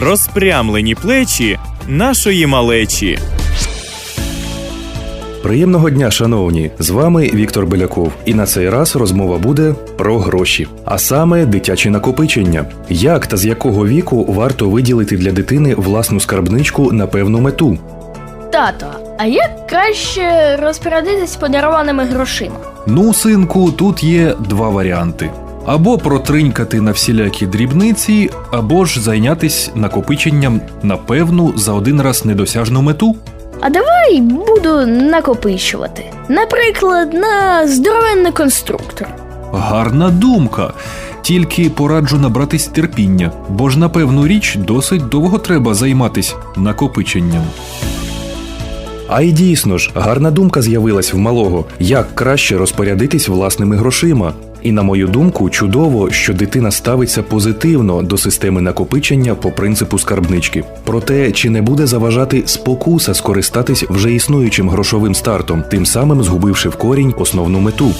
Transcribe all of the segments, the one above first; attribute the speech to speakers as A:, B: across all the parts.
A: розпрямлені плечі нашої малечі.
B: Приємного дня, шановні! З вами Віктор Беляков. І на цей раз розмова буде про гроші, а саме дитячі накопичення. Як та з якого віку варто виділити для дитини власну скарбничку на певну мету?
C: Тато, а як краще розпорядитись подарованими грошима?
D: Ну, синку, тут є два варіанти: або протринькати на всілякі дрібниці, або ж зайнятись накопиченням на певну за один раз недосяжну мету.
C: А давай буду накопичувати. Наприклад, на здоровенний конструктор.
D: Гарна думка. Тільки пораджу набратись терпіння, бо ж на певну річ досить довго треба займатись накопиченням.
B: А й дійсно ж, гарна думка з'явилась в малого, як краще розпорядитись власними грошима. І на мою думку, чудово, що дитина ставиться позитивно до системи накопичення по принципу скарбнички. Проте чи не буде заважати спокуса скористатись вже існуючим грошовим стартом, тим самим згубивши в корінь основну мету.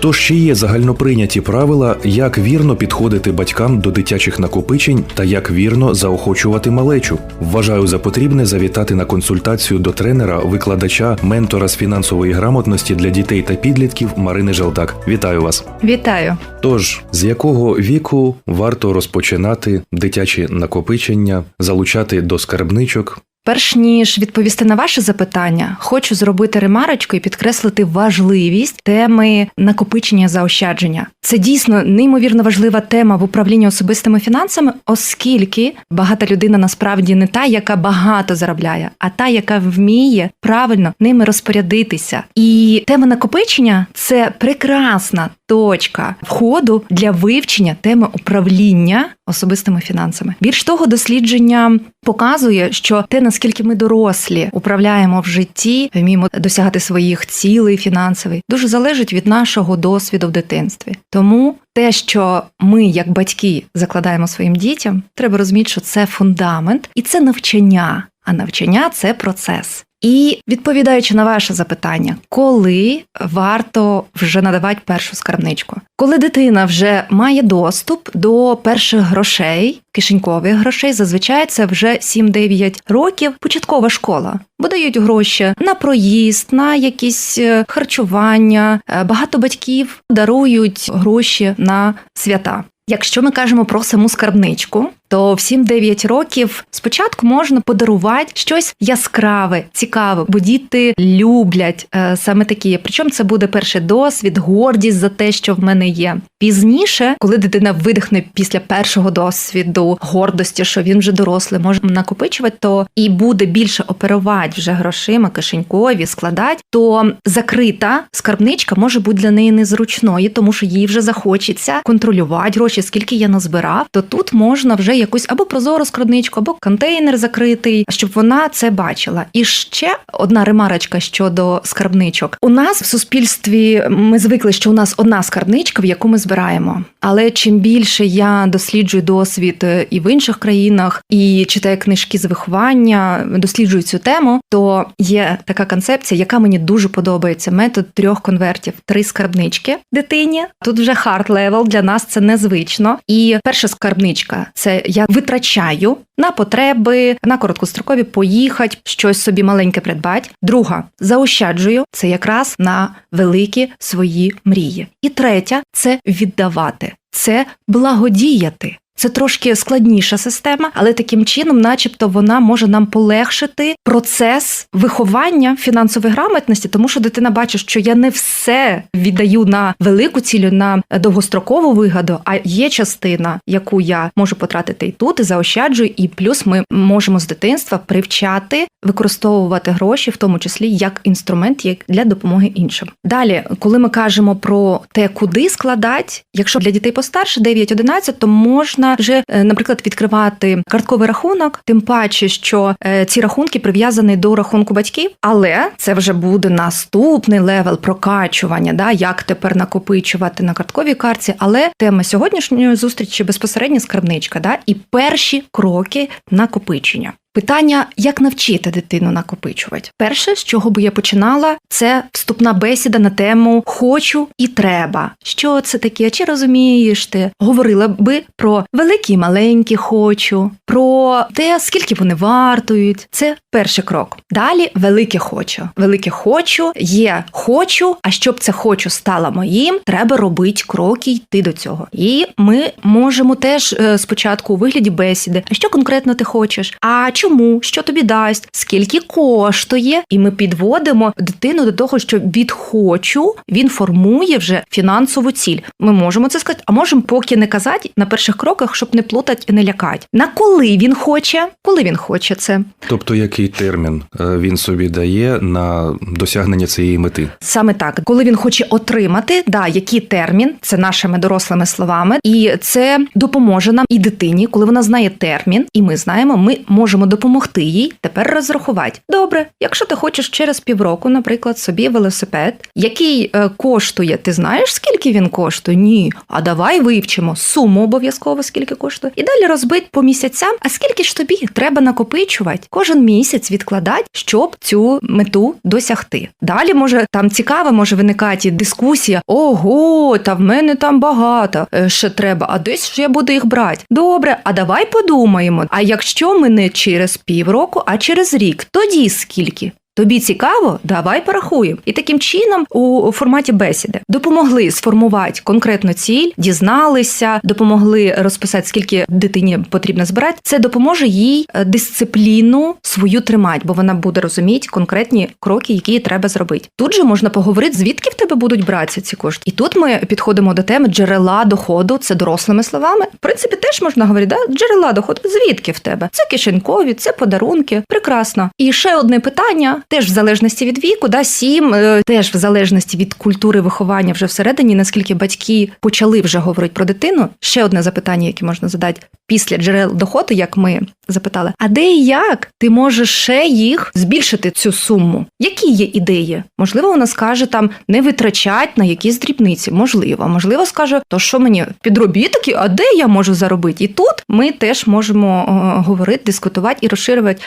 B: Тож ще є загальноприйняті правила, як вірно підходити батькам до дитячих накопичень та як вірно заохочувати малечу. Вважаю за потрібне завітати на консультацію до тренера, викладача, ментора з фінансової грамотності для дітей та підлітків Марини Желтак. Вітаю вас!
E: Вітаю.
B: Тож, з якого віку варто розпочинати дитячі накопичення, залучати до скарбничок?
E: Перш ніж відповісти на ваше запитання, хочу зробити ремарочку і підкреслити важливість теми накопичення заощадження. Це дійсно неймовірно важлива тема в управлінні особистими фінансами, оскільки багата людина насправді не та, яка багато заробляє, а та, яка вміє правильно ними розпорядитися. І тема накопичення це прекрасна точка входу для вивчення теми управління особистими фінансами. Більш того, дослідження показує, що те, наскільки ми дорослі управляємо в житті, вміємо досягати своїх цілей фінансових, дуже залежить від нашого досвіду в дитинстві. Тому те, що ми, як батьки, закладаємо своїм дітям, треба розуміти, що це фундамент і це навчання. А навчання це процес. І відповідаючи на ваше запитання, коли варто вже надавати першу скарбничку, коли дитина вже має доступ до перших грошей, кишенькових грошей, зазвичай це вже 7-9 років, початкова школа. Бо дають гроші на проїзд, на якісь е, харчування. Е, Багато батьків дарують гроші на свята. Якщо ми кажемо про саму скарбничку, то в 7-9 років спочатку можна подарувати щось яскраве, цікаве, бо діти люблять е, саме такі. Причому це буде перший досвід, гордість за те, що в мене є. Пізніше, коли дитина видихне після першого досвіду гордості, що він вже дорослий, може накопичувати, то і буде більше оперувати вже грошима, кишенькові, складати, то закрита скарбничка може бути для неї незручною, тому що їй вже захочеться контролювати гроші, скільки я назбирав, то тут можна вже якусь або прозору скарбничку, або контейнер закритий, щоб вона це бачила. І ще одна ремарочка щодо скарбничок. У нас в суспільстві ми звикли, що у нас одна скарбничка, в яку ми збираємо. Але чим більше я досліджую досвід е, і в інших країнах, і читаю книжки з виховання, досліджую цю тему, то є така концепція, яка мені дуже подобається: метод трьох конвертів, три скарбнички дитині. Тут вже хард левел для нас це незвично. І перша скарбничка це я витрачаю на потреби, на короткострокові поїхати, щось собі маленьке придбати. Друга заощаджую це якраз на великі свої мрії. І третя це віддавати, це благодіяти. Це трошки складніша система, але таким чином, начебто, вона може нам полегшити процес виховання фінансової грамотності, тому що дитина бачить, що я не все віддаю на велику цілю, на довгострокову вигоду, а є частина, яку я можу потратити і тут, і заощаджую, і плюс ми можемо з дитинства привчати використовувати гроші, в тому числі як інструмент як для допомоги іншим. Далі, коли ми кажемо про те, куди складати, якщо для дітей постарше 9-11, то можна вже, е, наприклад, відкривати картковий рахунок, тим паче, що е, ці рахунки прив'язані до рахунку батьків, але це вже буде наступний левел прокачування, да, як тепер накопичувати на картковій картці. Але тема сьогоднішньої зустрічі безпосередньо скарбничка, да, і перші кроки накопичення. Питання, як навчити дитину накопичувати. Перше, з чого би я починала, це вступна бесіда на тему хочу і треба. Що це таке? Чи розумієш ти? Говорила би про великі і маленькі хочу, про те, скільки вони вартують. Це перший крок. Далі велике хочу. Велике хочу є хочу. А щоб це хочу стало моїм, треба робити кроки, йти до цього. І ми можемо теж е, спочатку у вигляді бесіди. А що конкретно ти хочеш? А чому? Що тобі дасть? Скільки коштує? І ми підводимо дитину до того, що від хочу він формує вже фінансову ціль. Ми можемо це сказати, а можемо поки не казати на перших кроках, щоб не плутати і не лякати. На коли він хоче, коли він хоче це.
B: Тобто, який термін е, він собі дає на досягнення цієї мети?
E: Саме так, коли він хоче отримати, да, який термін, це нашими дорослими словами, і це допоможе нам і дитині, коли вона знає термін, і ми знаємо, ми можемо допомогти їй тепер розрахувати. Добре, якщо ти хочеш через півроку, наприклад, собі велосипед, який е, коштує, ти знаєш, скільки він коштує? Ні. А давай вивчимо суму обов'язково, скільки коштує, і далі розбить по місяцям. А скільки ж тобі треба накопичувати кожен місяць відкладати, щоб цю мету досягти. Далі може там цікаво, може виникати дискусія: ого, та в мене там багато е, ще треба, а десь ж я буду їх брати. Добре, а давай подумаємо. А якщо ми не через півроку, а через рік, тоді скільки? Тобі цікаво? Давай порахуємо. І таким чином у форматі бесіди допомогли сформувати конкретну ціль, дізналися, допомогли розписати, скільки дитині потрібно збирати. Це допоможе їй е, дисципліну свою тримати, бо вона буде розуміти конкретні кроки, які їй треба зробити. Тут же можна поговорити, звідки в тебе будуть братися ці кошти. І тут ми підходимо до теми джерела доходу. Це дорослими словами. В принципі, теж можна говорити, да? джерела доходу. Звідки в тебе? Це кишенькові, це подарунки. Прекрасно. І ще одне питання, теж в залежності від віку, да, сім, е, теж в залежності від культури виховання вже всередині, наскільки батьки почали вже говорити про дитину. Ще одне запитання, яке можна задати після джерел доходу, як ми запитали, а де і як ти можеш ще їх збільшити цю суму? Які є ідеї? Можливо, вона скаже там не витрачать на якісь дрібниці. Можливо, можливо, скаже, то що мені підробітки, а де я можу заробити? І тут ми теж можемо е, говорити, дискутувати і розширювати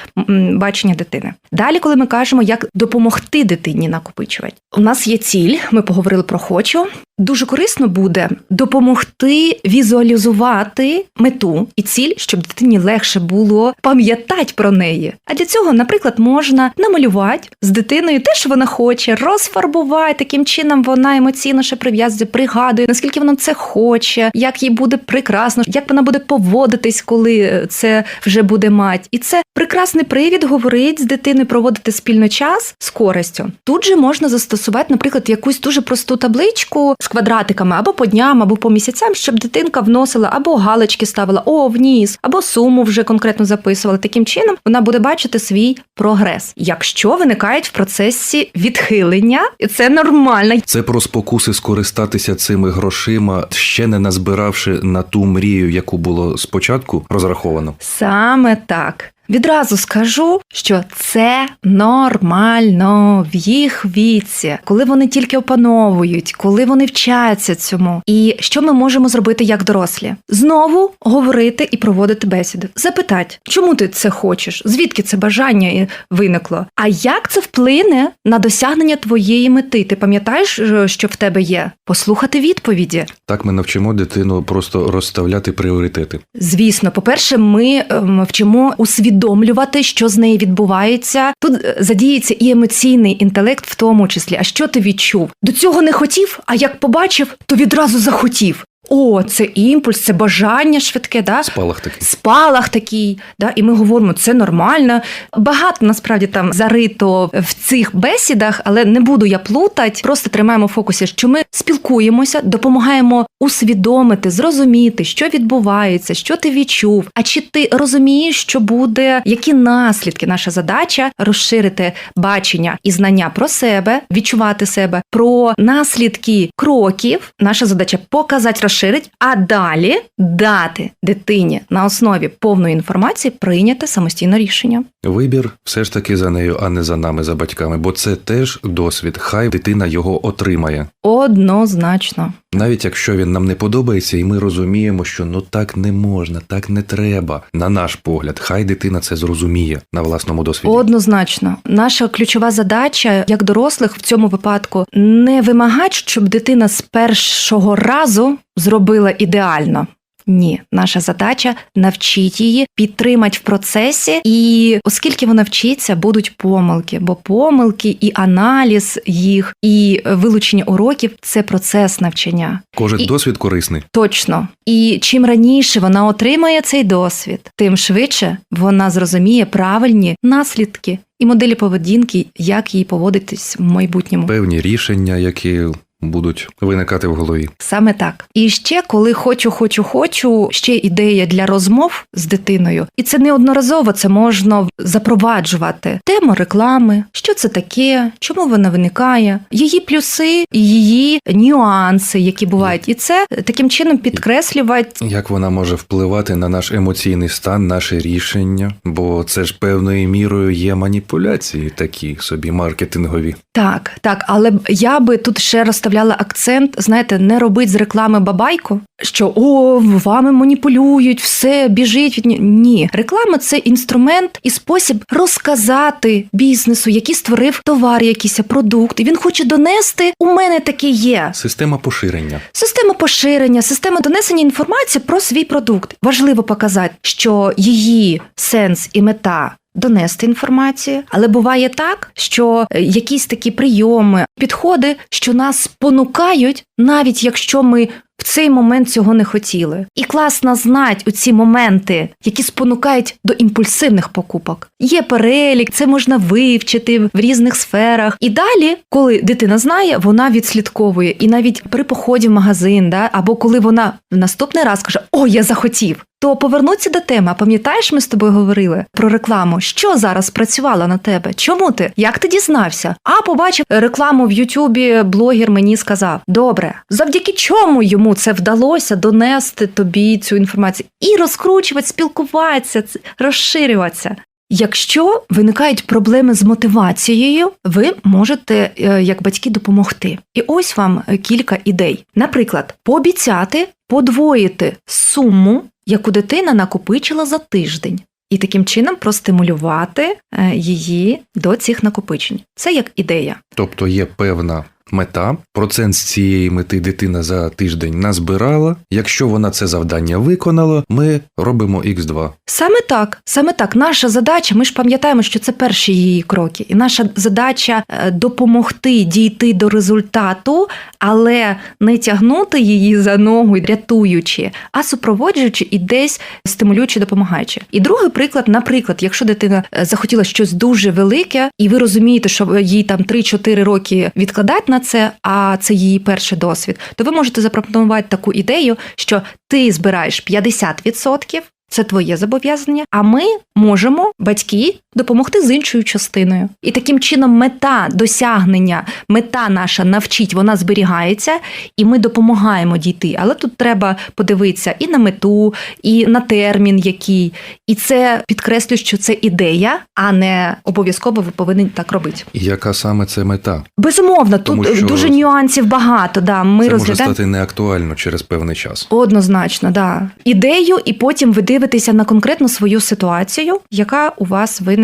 E: бачення дитини. Далі, коли ми кажемо, як допомогти дитині накопичувати, у нас є ціль. Ми поговорили про хочу. Дуже корисно буде допомогти візуалізувати мету і ціль, щоб дитині легше було пам'ятати про неї. А для цього, наприклад, можна намалювати з дитиною те, що вона хоче, розфарбувати. Таким чином вона емоційно ще прив'язує, пригадує, наскільки вона це хоче, як їй буде прекрасно, як вона буде поводитись, коли це вже буде мать. І це прекрасний привід говорити з дитиною, проводити спільно час з користю. Тут же можна застосувати, наприклад, якусь дуже просту табличку квадратиками або по дням, або по місяцям, щоб дитинка вносила або галочки ставила о вніс, або суму вже конкретно записувала. Таким чином вона буде бачити свій прогрес. Якщо виникають в процесі відхилення, і це нормально.
B: Це про спокуси скористатися цими грошима, ще не назбиравши на ту мрію, яку було спочатку розраховано.
E: Саме так. Відразу скажу, що це нормально в їх віці, коли вони тільки опановують, коли вони вчаться цьому. І що ми можемо зробити як дорослі? Знову говорити і проводити бесіди. Запитати, чому ти це хочеш? Звідки це бажання виникло? А як це вплине на досягнення твоєї мети? Ти пам'ятаєш, е, що в тебе є? Послухати відповіді.
B: Так ми навчимо дитину просто розставляти пріоритети.
E: Звісно, по-перше, ми ем, вчимо усвідомлювати, що з нею відбувається. Тут е, задіється і емоційний інтелект, в тому числі. А що ти відчув? До цього не хотів, а як побачив, то відразу захотів. О, це імпульс, це бажання швидке, да?
B: Спалах такий.
E: спалах такий, да, і ми говоримо, це нормально. Багато насправді там зарито в цих бесідах, але не буду я плутати. Просто тримаємо в фокусі, що ми спілкуємося, допомагаємо усвідомити, зрозуміти, що відбувається, що ти відчув. А чи ти розумієш, що буде, які наслідки? Наша задача розширити бачення і знання про себе, відчувати себе, про наслідки кроків. Наша задача показати, розширити розширить, а далі дати дитині на основі повної інформації прийняти самостійне рішення.
B: Вибір все ж таки за нею, а не за нами, за батьками, бо це теж досвід. Хай дитина його отримає.
E: Однозначно.
B: Навіть якщо він нам не подобається, і ми розуміємо, що ну так не можна, так не треба. На наш погляд, хай дитина це зрозуміє на власному досвіді.
E: Однозначно, наша ключова задача як дорослих в цьому випадку не вимагати, щоб дитина з першого разу зробила ідеально. Ні, наша задача навчити її, підтримати в процесі, і оскільки вона вчиться, будуть помилки, бо помилки і аналіз їх, і вилучення уроків це процес навчання.
B: Кожен
E: і-
B: досвід корисний.
E: Точно. І чим раніше вона отримає цей досвід, тим швидше вона зрозуміє правильні наслідки і моделі поведінки, як їй поводитись в майбутньому.
B: Певні рішення, які будуть виникати в голові.
E: Саме так. І ще, коли хочу, хочу, хочу, ще ідея для розмов з дитиною, і це неодноразово це можна запроваджувати. Тему реклами, що це таке, чому вона виникає, її плюси її нюанси, які бувають, і це таким чином підкреслювати
B: Як вона може впливати на наш емоційний стан, наше рішення? Бо це ж певною мірою є маніпуляції, такі собі маркетингові.
E: Так, так, але я би тут ще розставляла акцент, знаєте, не робить з реклами бабайку, що о, вами маніпулюють, все біжить від ні. Ні, реклама це інструмент і спосіб розказати бізнесу, який створив товар, якийсь продукт, і він хоче донести. У мене таке є.
B: Система поширення.
E: Система поширення, система донесення інформації про свій продукт. Важливо показати, що її сенс і мета. Донести інформацію, але буває так, що е, якісь такі прийоми, підходи, що нас спонукають, навіть якщо ми в цей момент цього не хотіли. І класно знати у ці моменти, які спонукають до імпульсивних покупок. Є перелік, це можна вивчити в різних сферах. І далі, коли дитина знає, вона відслідковує. І навіть при поході в магазин, да, або коли вона в наступний раз каже: О, я захотів. То повернуться до теми. Пам'ятаєш, ми з тобою говорили про рекламу? Що зараз спрацювало на тебе? Чому ти? Як ти дізнався? А побачив рекламу в Ютубі, блогер мені сказав: Добре, завдяки чому йому це вдалося донести тобі цю інформацію і розкручувати, спілкуватися, розширюватися. Якщо виникають проблеми з мотивацією, ви можете е, як батьки допомогти. І ось вам кілька ідей. Наприклад, пообіцяти подвоїти суму, яку дитина накопичила за тиждень. І таким чином простимулювати е, її до цих накопичень. Це як ідея.
B: Тобто є певна мета, процент з цієї мети дитина за тиждень назбирала. Якщо вона це завдання виконала, ми робимо Х2.
E: Саме так, саме так. Наша задача, ми ж пам'ятаємо, що це перші її кроки, і наша задача е, допомогти дійти до результату, але не тягнути її за ногу, рятуючи, а супроводжуючи і десь стимулюючи, допомагаючи. І другий приклад, наприклад, якщо дитина е, захотіла щось дуже велике, і ви розумієте, що їй там 3-4 роки відкладати на це, а це її перший досвід, то ви можете запропонувати таку ідею, що ти збираєш 50%, це твоє зобов'язання, а ми можемо, батьки, допомогти з іншою частиною. І таким чином мета досягнення, мета наша навчить, вона зберігається, і ми допомагаємо дійти. Але тут треба подивитися і на мету, і на термін, який. І це підкреслюю, що це ідея, а не обов'язково ви повинні так робити.
B: І яка саме це мета?
E: Безумовно,
B: Тому
E: тут
B: що
E: дуже нюансів багато. Да, ми
B: це може
E: розглядаємо.
B: стати неактуально через певний час.
E: Однозначно, да. Ідею, і потім ви дивитеся на конкретну свою ситуацію, яка у вас виникла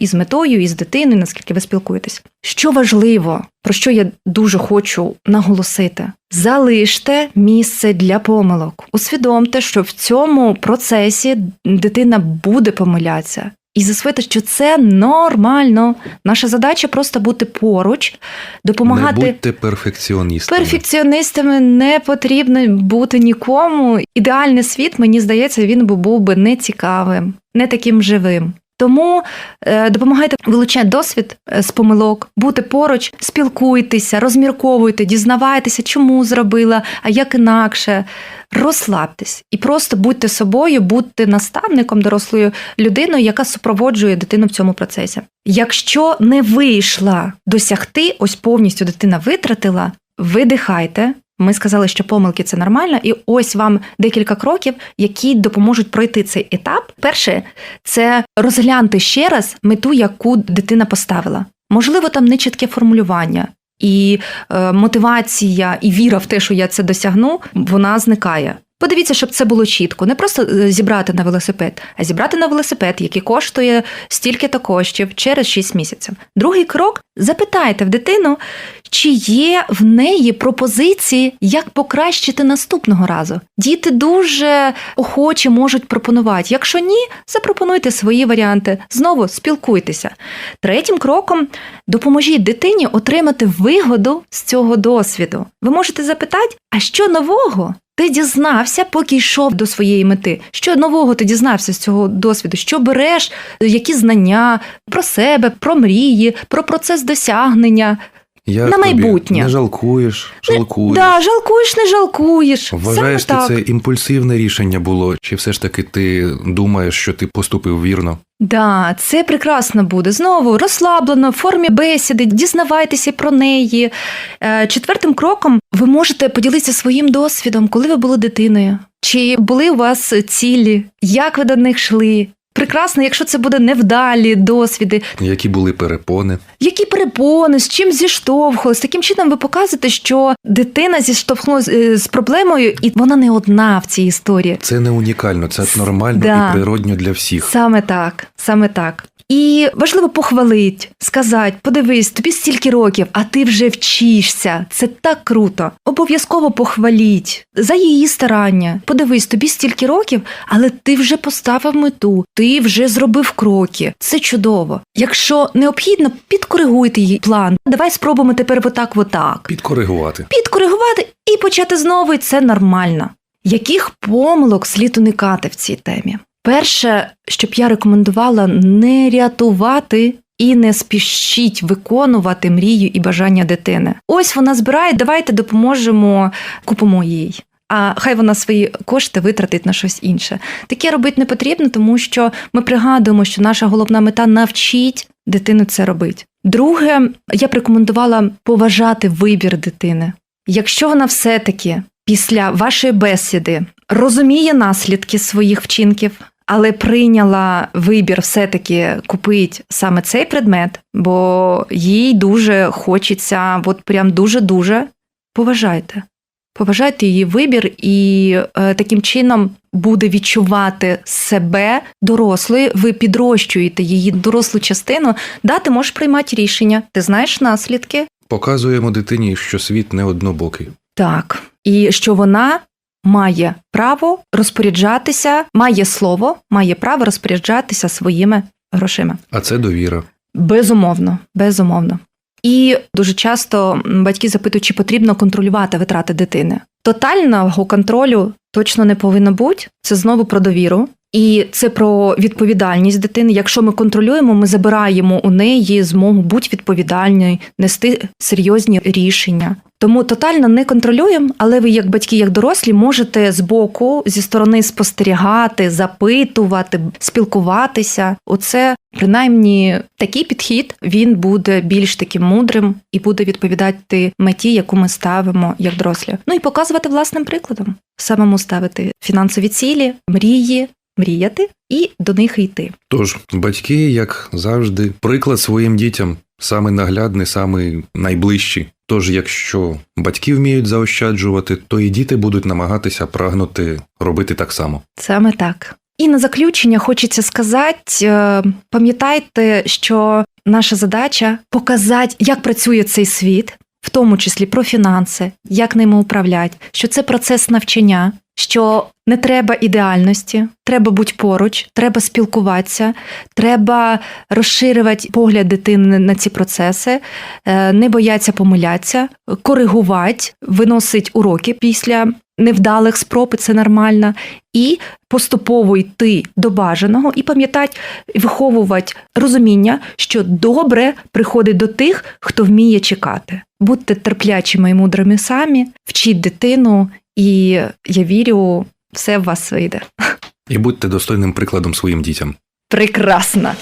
E: із метою, і з дитиною, наскільки ви спілкуєтесь. Що важливо, про що я дуже хочу наголосити: залиште місце для помилок. Усвідомте, що в цьому процесі дитина буде помилятися. І засвоїти, що це нормально. Наша задача просто бути поруч, допомагати.
B: Не будьте перфекціоністами.
E: Перфекціоністами не потрібно бути нікому. Ідеальний світ, мені здається, він би був би не цікавим, не таким живим. Тому е, допомагайте вилучати досвід е, з помилок, бути поруч, спілкуйтеся, розмірковуйте, дізнавайтеся, чому зробила, а як інакше. Розслабтесь і просто будьте собою, будьте наставником дорослою людиною, яка супроводжує дитину в цьому процесі. Якщо не вийшла досягти, ось повністю дитина витратила, видихайте, Ми сказали, що помилки це нормально, і ось вам декілька кроків, які допоможуть пройти цей етап. Перше, це розглянути ще раз мету, яку дитина поставила. Можливо, там не чітке формулювання. І е, мотивація і віра в те, що я це досягну, вона зникає. Подивіться, щоб це було чітко. Не просто е, зібрати на велосипед, а зібрати на велосипед, який коштує стільки-то коштів через 6 місяців. Другий крок запитайте в дитину, чи є в неї пропозиції, як покращити наступного разу. Діти дуже охоче можуть пропонувати. Якщо ні, запропонуйте свої варіанти. Знову спілкуйтеся. Третім кроком допоможіть дитині отримати вигоду з цього досвіду. Ви можете запитати, а що нового? Ти дізнався, поки йшов до своєї мети. Що нового ти дізнався з цього досвіду? Що береш, які знання про себе, про мрії, про процес досягнення.
B: Як
E: На
B: тобі?
E: майбутнє.
B: Не жалкуєш, жалкуєш.
E: Да, жалкуєш, не жалкуєш.
B: Вважаєш,
E: Саме
B: ти
E: так.
B: це імпульсивне рішення було, чи все ж таки ти думаєш, що ти поступив вірно?
E: Да, це прекрасно буде. Знову розслаблено, в формі бесіди, дізнавайтеся про неї. Е, Четвертим кроком ви можете поділитися своїм досвідом, коли ви були дитиною. Чи були у вас цілі, як ви до них йшли? Прекрасно, якщо це буде невдалі досвіди,
B: Які були перепони?
E: які перепони, з чим зіштовхувалися. Таким чином ви показуєте, що дитина зіштовхнулася е, з проблемою, і вона не одна в цій історії.
B: Це не унікально, це нормально
E: Да.
B: і природньо для всіх.
E: Саме так, саме так. І важливо похвалить, сказати, подивись, тобі стільки років, а ти вже вчишся. Це так круто. Обов'язково похваліть за її старання. Подивись, тобі стільки років, але ти вже поставив мету, ти вже зробив кроки. Це чудово. Якщо необхідно, підкоригуйте її план. Давай спробуємо тепер отак, отак
B: Підкоригувати.
E: підкоригувати і почати знову, і це нормально. Яких помилок слід уникати в цій темі? Перше, щоб я рекомендувала не рятувати і не спішіть виконувати мрію і бажання дитини. Ось вона збирає, давайте допоможемо, купимо їй. А хай вона свої кошти витратить на щось інше. Таке робити не потрібно, тому що ми пригадуємо, що наша головна мета навчить дитину це робити. Друге, я б рекомендувала поважати вибір дитини. Якщо вона все-таки після вашої бесіди розуміє наслідки своїх вчинків, але прийняла вибір все-таки купити саме цей предмет, бо їй дуже хочеться, от прям дуже-дуже поважайте. Поважайте її вибір, і е, таким чином буде відчувати себе дорослою. Ви підрощуєте її дорослу частину. Да, ти можеш приймати рішення, ти знаєш наслідки,
B: Показуємо дитині, що світ не однобокий.
E: так, і що вона має право розпоряджатися, має слово, має право розпоряджатися своїми грошима.
B: А це довіра.
E: Безумовно, безумовно. І дуже часто батьки запитують, чи потрібно контролювати витрати дитини. Тотального контролю точно не повинно бути. Це знову про довіру. І це про відповідальність дитини. Якщо ми контролюємо, ми забираємо у неї змогу бути відповідальною, нести серйозні рішення. Тому тотально не контролюємо, але ви, як батьки, як дорослі, можете з боку, зі сторони спостерігати, запитувати, спілкуватися. Оце принаймні такий підхід він буде більш таким мудрим і буде відповідати меті, яку ми ставимо як дорослі. Ну і показувати власним прикладом, самому ставити фінансові цілі, мрії, мріяти і до них йти.
B: Тож, батьки, як завжди, приклад своїм дітям саме наглядний, саме найближчий. Тож, якщо батьки вміють заощаджувати, то і діти будуть намагатися прагнути робити так само.
E: Саме так. І на заключення хочеться сказати: е, пам'ятайте, що наша задача показати, як працює цей світ, в тому числі про фінанси, як ними управляти, що це процес навчання, що не треба ідеальності, треба бути поруч, треба спілкуватися, треба розширювати погляд дитини на ці процеси, е, не бояться помилятися, коригувати, виносить уроки після невдалих спроб, це нормально, і поступово йти до бажаного і пам'ятати, виховувати розуміння, що добре приходить до тих, хто вміє чекати. Будьте терплячими і мудрими самі, вчіть дитину, і я вірю, все в вас вийде.
B: І будьте достойним прикладом своїм дітям.
E: Прекрасно!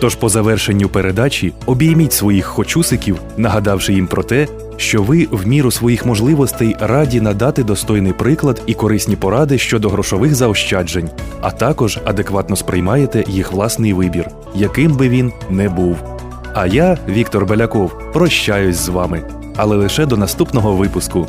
B: Тож по завершенню передачі обійміть своїх хочусиків, нагадавши їм про те, що ви в міру своїх можливостей раді надати достойний приклад і корисні поради щодо грошових заощаджень, а також адекватно сприймаєте їх власний вибір, яким би він не був. А я, Віктор Беляков, прощаюсь з вами, але лише до наступного випуску.